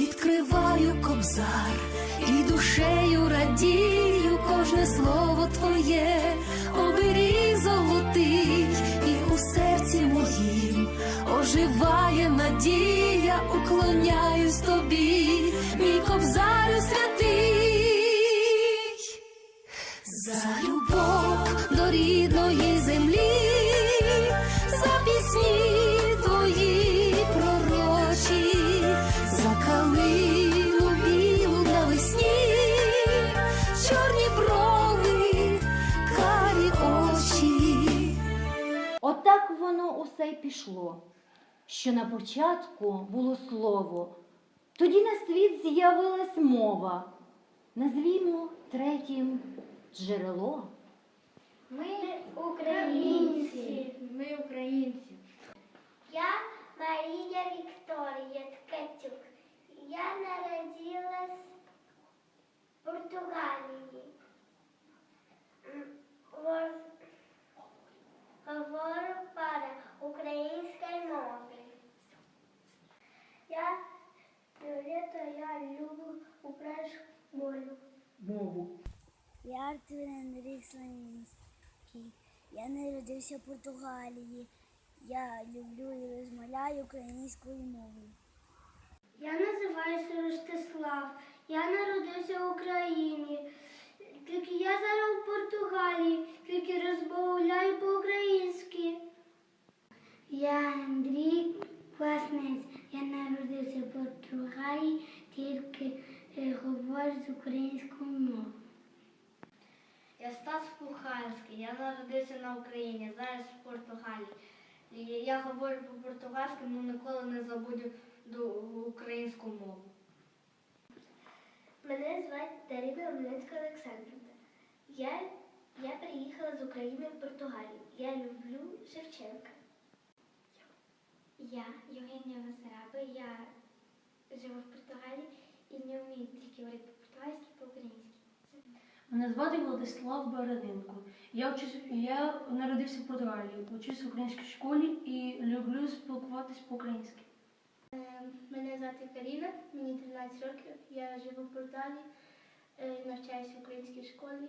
відкриваю кобзар і душею радію кожне слово твоє, оберіг золотий, і у серці моїм оживає надія, уклоняюсь тобі, мій кобзарю святий. Усе й пішло, що на початку було слово, тоді на світ з'явилась мова. Назвімо третім джерело. Ми українці. Ми українці. Я Марія Вікторія Ткачук. Я народилась в Португалії. Пара української мови. Я Віолетта, я люблю українську мову. Я Артур Андрій Слонінський. Я народився в Португалії. Я люблю і розмовляю українською мовою. Я називаюся Ростислав. Я народився в Україні. Тільки я зараз в Португалії, тільки розмовляю по-українськи. Я Андрій Кваснець. Я народився в Португалії, тільки е, говорю з українською мовою. Я Стас Пухальський. Я народився на Україні, зараз в Португалії. Я говорю по-португальськи, але ніколи не забуду українську мову. Мене звати Дарина Омельницька Олександрівна. Я, я приїхала з України в Португалію. Я люблю Шевченка. Я Євгенія Васараба. Я живу в Португалії і не вмію тільки говорити по-португальськи, по-українськи. Мене звати Владислав Бороденко. Я вчусь, я народився в Португалії, вчусь в українській школі і люблю спілкуватись по-українськи. Мене звати Каріна, мені 13 років. Я живу в Португалії, е, навчаюся в українській школі,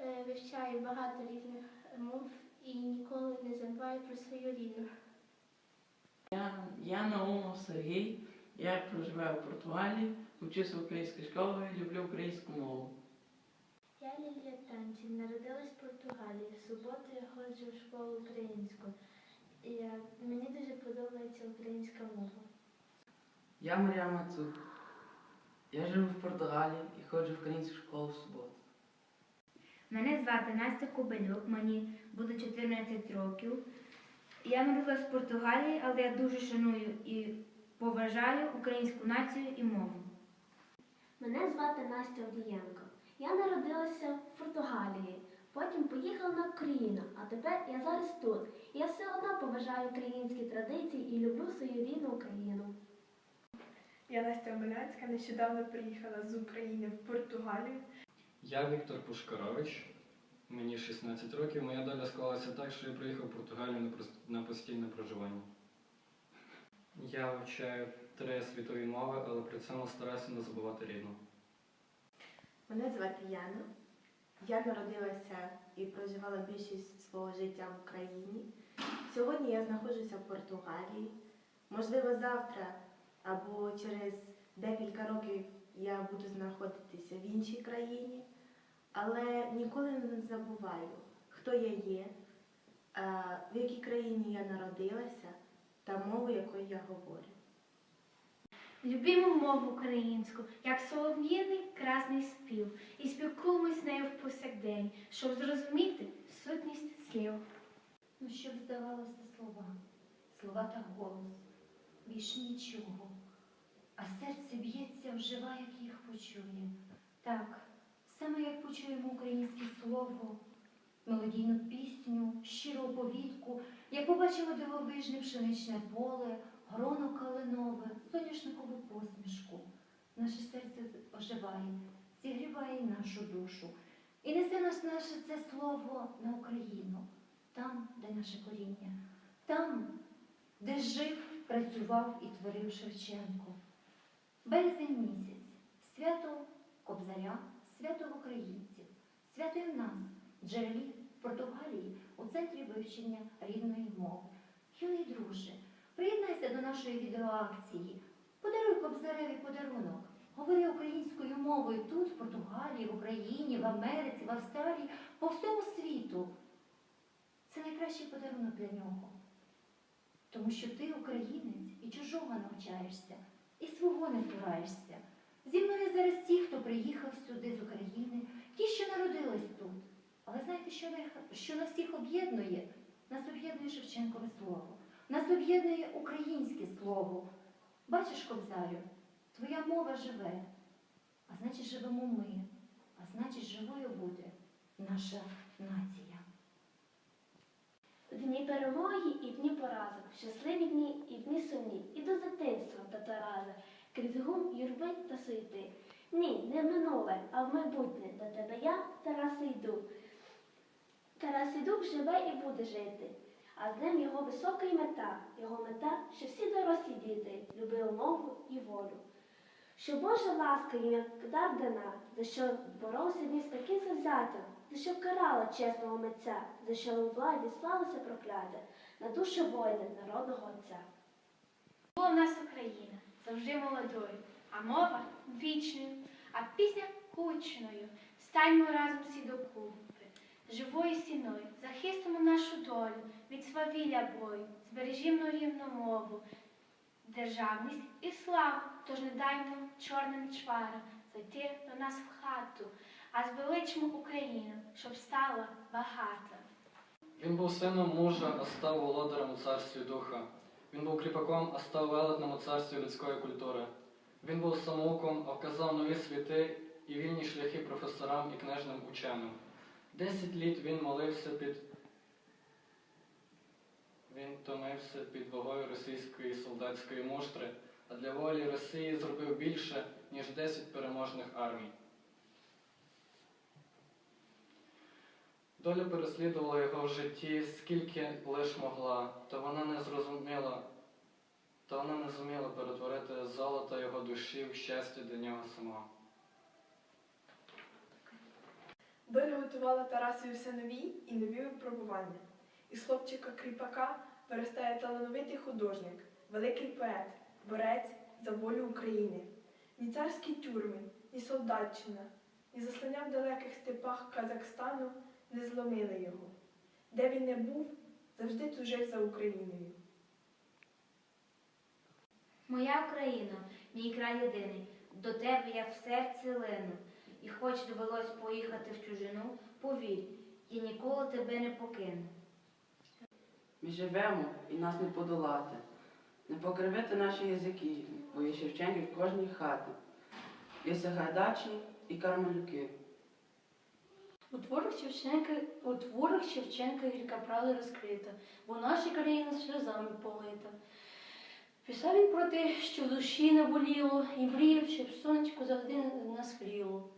е, вивчаю багато різних мов і ніколи не забуваю про свою рідну. Я, я Наумов Сергій, я проживаю в Португалії, вчуся в українській школі, люблю українську мову. Я Лілія Танчин, народилась в Португалії. В суботу я ходжу в школу українську. І е, мені дуже подобається українська мова. Я Марія Мацук. Я живу в Португалії і ходжу в українську школу в суботу. Мене звати Настя Кобилюк, мені буде 14 років. Я народилась в Португалії, але я дуже шаную і поважаю українську націю і мову. Мене звати Настя Одієнко. Я народилася в Португалії, потім поїхала на Україну, а тепер я зараз тут. Я все одно поважаю українські традиції і люблю свою рідну Україну. Я Настя Омеляцька, нещодавно приїхала з України в Португалію. Я Віктор Пушкарович, мені 16 років. Моя доля склалася так, що я приїхав в Португалію на, постійне проживання. Я вивчаю три світові мови, але при цьому стараюся не забувати рідну. Мене звати Яна. Я народилася і проживала більшість свого життя в Україні. Сьогодні я знаходжуся в Португалії. Можливо, завтра або через декілька років я буду знаходитися в іншій країні, але ніколи не забуваю, хто я є, в якій країні я народилася та мову, якою я говорю. Любимо мову українську, як солов'їний красний спів, і спілкуємось нею в повсякдень, щоб зрозуміти сутність слів. Ну, щоб здавалося слова, слова та голос, більш нічого. А серце б'ється, вжива, як їх почує. Так, саме як почуємо українське слово, мелодійну пісню, щиру оповідку, як побачимо дивовижне пшеничне поле, гроно калинове, соняшникову посмішку. Наше серце оживає, зігріває нашу душу. І несе нас наше це слово на Україну, там, де наше коріння, там, де жив, працював і творив Шевченко. Березень місяць, свято Кобзаря, свято українців, свято і в нас, джерелі Португалії у центрі вивчення рідної мови. Юний друже, приєднайся до нашої відеоакції. Подаруй Кобзареві подарунок. Говори українською мовою тут, в Португалії, в Україні, в Америці, в Австралії, по всьому світу. Це найкращий подарунок для нього. Тому що ти українець і чужого навчаєшся, і свого не цураєшся. Зі мною зараз ті, хто приїхав сюди з України, ті, що народились тут. Але знаєте, що, що нас всіх об'єднує? Нас об'єднує Шевченкове слово, нас об'єднує українське слово. Бачиш, Кобзарю, твоя мова живе, а значить, живемо ми, а значить, живою буде наша нація. Дні перемоги і дні поразок, щасливі дні і дні сумні, і до дитинства та Тараса, крізь гум, юрби та суєти. Ні, не в минуле, а в майбутнє до тебе я, Тарас, йду. Тарас Ідук живе і буде жити, а з ним його висока й мета, його мета, що всі дорослі діти любили мову і волю. Що Божа ласка їм як дар дана, за що боровся він з таким завзятим, за що карала чесного митця, за що у владі слалося прокляте, на душу воїна народного отця. Була в нас Україна завжди молодою, а мова вічною, а пісня гучною. Станьмо разом всі докупи, живою стіною, захистимо нашу долю від свавілля бою, збережімо рівну мову, державність і славу, тож не даймо чорним чварам зайти до нас в хату, а звеличмо Україну, щоб стала багата. Він був сином мужа, а став володарем у царстві духа. Він був кріпаком, а став велетнем у царстві людської культури. Він був самоуком, а вказав нові світи і вільні шляхи професорам і книжним ученим. Десять літ він молився під. Він томився під вагою російської солдатської муштри, а для волі Росії зробив більше, ніж десять переможних армій. Доля переслідувала його в житті, скільки лиш могла, та вона не зрозуміла, та вона не зуміла перетворити золото його душі в щастя для нього самого. Доля готувала Тарасові все нові і нові випробування. Із хлопчика кріпака виростає талановитий художник, великий поет, борець за волю України. Ні царські тюрми, ні солдатчина, ні заслання в далеких степах Казахстану не зломили його. Де він не був, завжди тужив за Україною. Моя Україно, мій край єдиний, до тебе я в серці лину. І хоч довелось поїхати в чужину, повір, я ніколи тебе не покину. Ми живемо і нас не подолати, не покривити наші язики, бо є Шевченки в кожній хаті. Є Сагайдачні і Кармелюки. У творах Шевченка, у творах гірка правда розкрита, бо наша країна сльозами полита. Писав він про те, що в душі не боліло, і мріяв, щоб сонечко завжди нас гріло.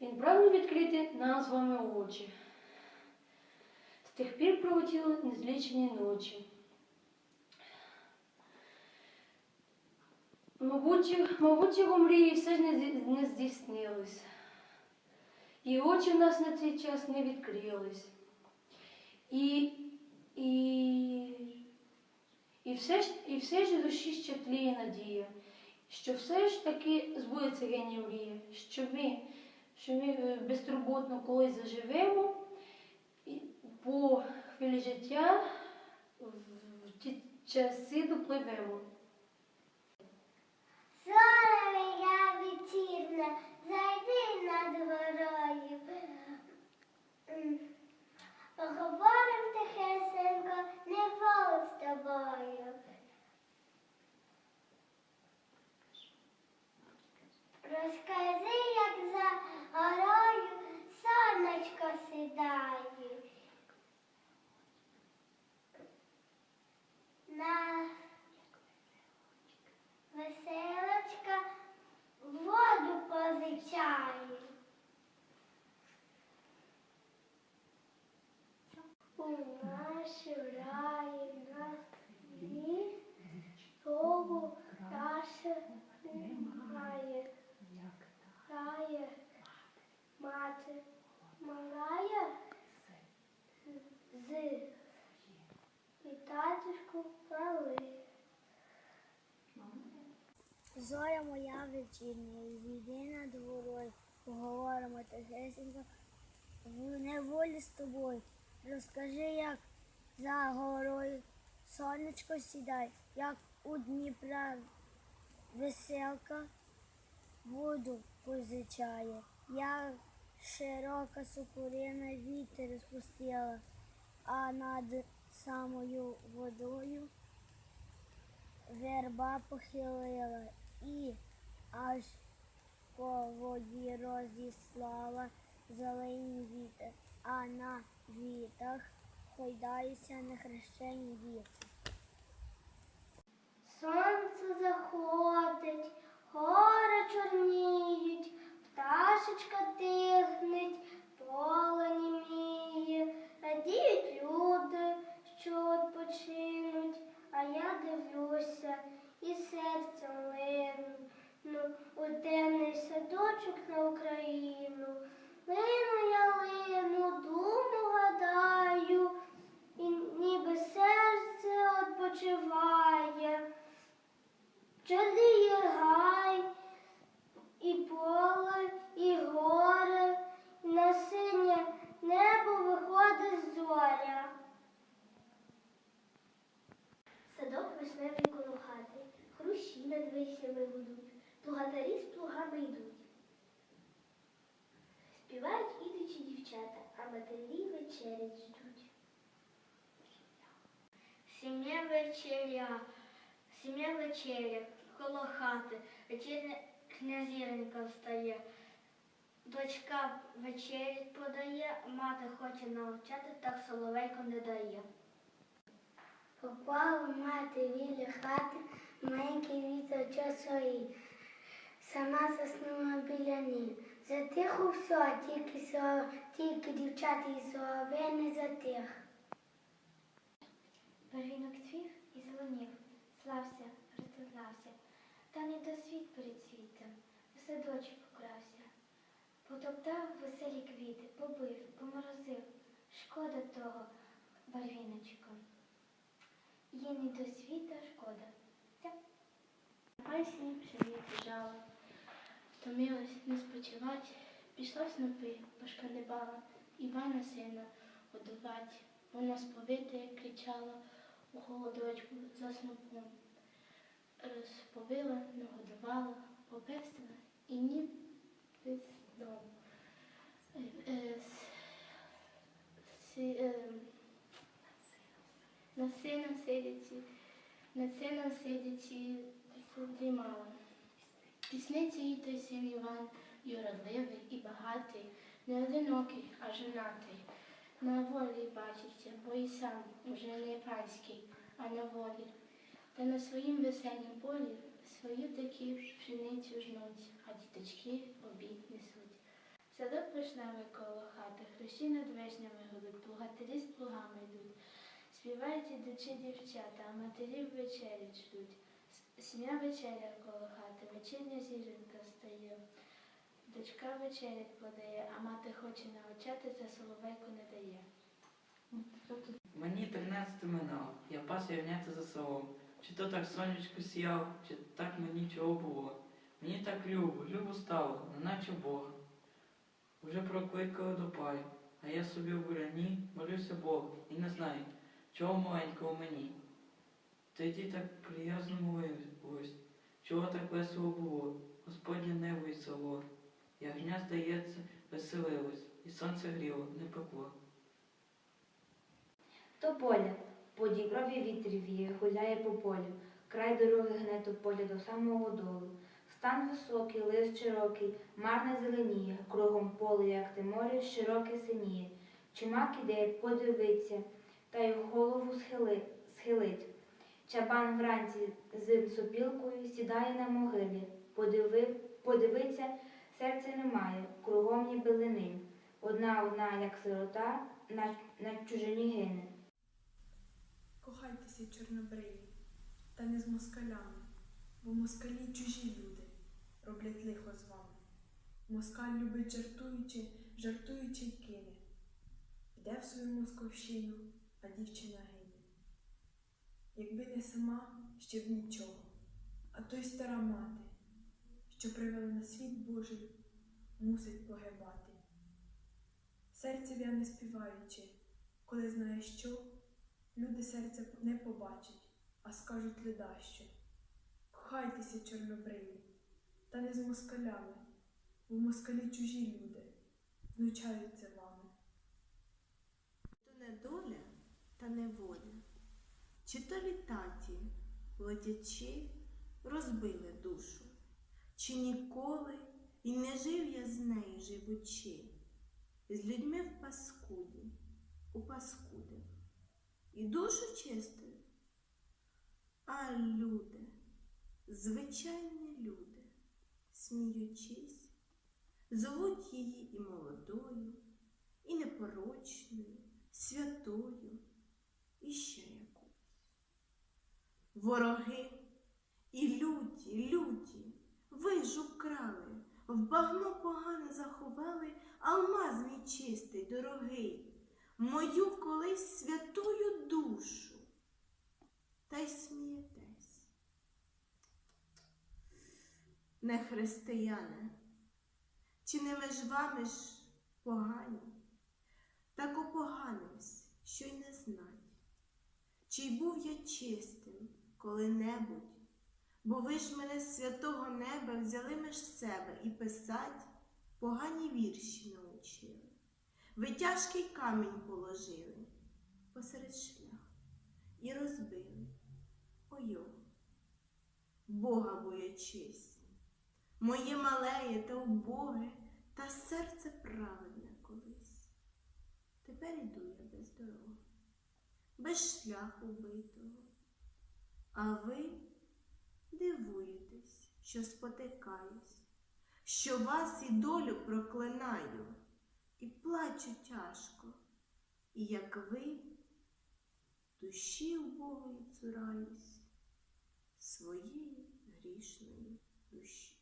Він прагнув відкрити нам вами очі. З тих пір пролетіли незлічені ночі. Мабуть, мабуть, його мрії все ж не здійснились. І очі в нас на цей час не відкрились. І, і, і, все ж, і все ж душі ще тліє надія, що все ж таки збудеться мрія, що ми, що ми е, безтурботно колись заживемо по хвилі життя в ті часи допливемо. Зоре я вечірна, зайди над горою. Поговорим тихесенько, не волк з тобою. Розкажи, як за горою сонечко сідає. На Веселочка воду позичає. У нашу раї на того та Пташе немає, грає мати, малая з і татушку пали. Зоря моя вечірня, і війди над горою, поговоримо тихесенько в неволі з тобою. Розкажи, як за горою сонечко сідай, як у Дніпра веселка воду позичає, як широка сукурина вітер розпустила, а над самою водою верба похилила і аж по воді розіслала зелені вітер, а на вітах хойдаються нехрещені діти. Сонце заходить, гори чорніють, пташечка тихнеть, поле німіє, радіють люди, що відпочинуть, а я дивлюся і серцем лину у темний садочок на Україну. Лину я лину, думу гадаю, і ніби серце відпочиває. Чорний гай, і поле, і гори, і на синє небо виходить зоря. Садок вишневий коло хати, хрущі над вишнями гудуть, плугатарі з плугами йдуть. Співають ідучі дівчата, а матері вечерять ждуть. Сім'я вечеря, сім'я вечеря, коло хати, вечірня князіренька встає. Дочка вечерять подає, мати хоче навчати, так соловейко не дає. Попала мати біля хати, маленький вітер часої. Сама заснула біля ним. Затихло все, тільки, тільки дівчата і соловей не затих. Барвінок цвів і зеленів, слався, розстилався, та не до світ перед світом, в садочок покрався. Потоптав веселі квіти, побив, поморозив. Шкода того барвіночка. Є не до світа шкода. Хай сніг пшеницю жала, втомилась не спочивать, пішла в снопи, пошкандибала, Івана сина годувати. Вона сповите кричала у холодочку за. Розповила, нагодувала, попестила і ні без дому. Е, е, е, Над сином сидячи, над сином сидячи, дрімала. Пісниці їй той син Іван, і уродливий, і багатий, не одинокий, а женатий. На волі бачиться, бо і сам уже не панський, а на волі. Та на своїм веселім полі свою такі пшеницю жнуть, а діточки обід несуть. Садок вишневий коло хати, хрущі над вишнями гудуть, плугатарі з плугами йдуть. Співають ідучі дівчата, а матері вечерять ждуть. С- Сім'я вечеря коло хати, вечірня зіженька встає. Дочка вечерять подає, а мати хоче навчатися, соловейку не дає. Мені 13 минало, я пас ягнята за селом. Чи то так сонечко сіяло, чи так мені чого було. Мені так любо, любо стало, неначе Бога. Уже прокликали до паю, а я собі в буряні молюся Богу і не знаю, чого маленького мені. Тоді так приязно молилось, чого так весело було, Господнє небо і село. Ягня, здається, веселилось, і сонце гріло, не пекло. То поля, по діброві вітер віє, гуляє по полю, край дороги гне то поля до самого долу. Стан високий, лист широкий, марне зеленіє, кругом поле, як те море, широке синіє. Чумак іде, подивиться, та й голову схили, схилить. Чабан вранці з сопілкою сідає на могилі, подиви, подивиться, серця немає, кругом ніби линин. Одна одна, як сирота, на, на чужині гине. Кохайтеся, чорнобриві, та не з москалями. Бо москалі чужі люди роблять лихо з вами. Москаль любить жартуючи, жартуючи й кине. Йде в свою московщину, а дівчина гине. Якби не сама, ще б нічого, а то й стара мати, що привела на світ Божий, мусить погибати. Серце в'яне співаючи, коли знає що, люди серце не побачать, а скажуть ледащо. Кохайтеся, чорнобриві, та не з москалями, бо москалі чужі люди, знучаються вами. То не доля та неволя, чи то літаті, летячи, розбили душу, чи ніколи і не жив я з нею живучи, з людьми в паскуді, у паскудив, і душу чистив. А люди, звичайні люди, сміючись, зовуть її і молодою, і непорочною, святою і ще якоюсь. Вороги і люті, люті, ви ж украли, в багно погане заховали, алмаз мій чистий, дорогий, мою колись святую душу. Та й смієтесь. Не християне, чи не меж вами ж погані? Так опоганивсь, що й не знать, чи й був я чистим коли-небудь, бо ви ж мене з святого неба взяли меж себе і писать погані вірші научили. Ви тяжкий камінь положили посеред шлях і розбили ойо, Бога боячись, моє малеє та убоге, та серце праведне колись. Тепер іду я без дороги, без шляху битого. А ви дивуєтесь, що спотикаюсь, що вас і долю проклинаю, і плачу тяжко, і як ви душі убогої цураюсь, своєї грішної душі.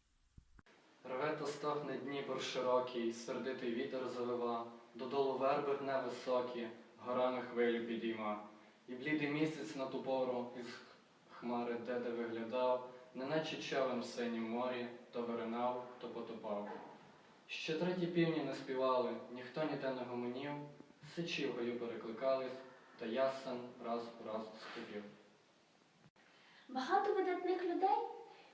Реве та стогне Дніпр широкий, сердитий вітер завива, додолу верби гне високі, горами хвилю підійма. І блідий місяць на ту пору із хмари де-де виглядав, неначе човен в синім морі, то виринав, то потопав. Ще треті півні не співали, ніхто ніде не гомонів, сичі в гаю перекликались, та ясен раз у раз скрипів. Багато видатних людей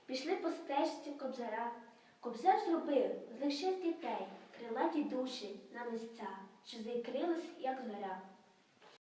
пішли по стежці Кобзара. Кобзар зробив з шість дітей, крилаті душі на місця, що заікрились, як зоря.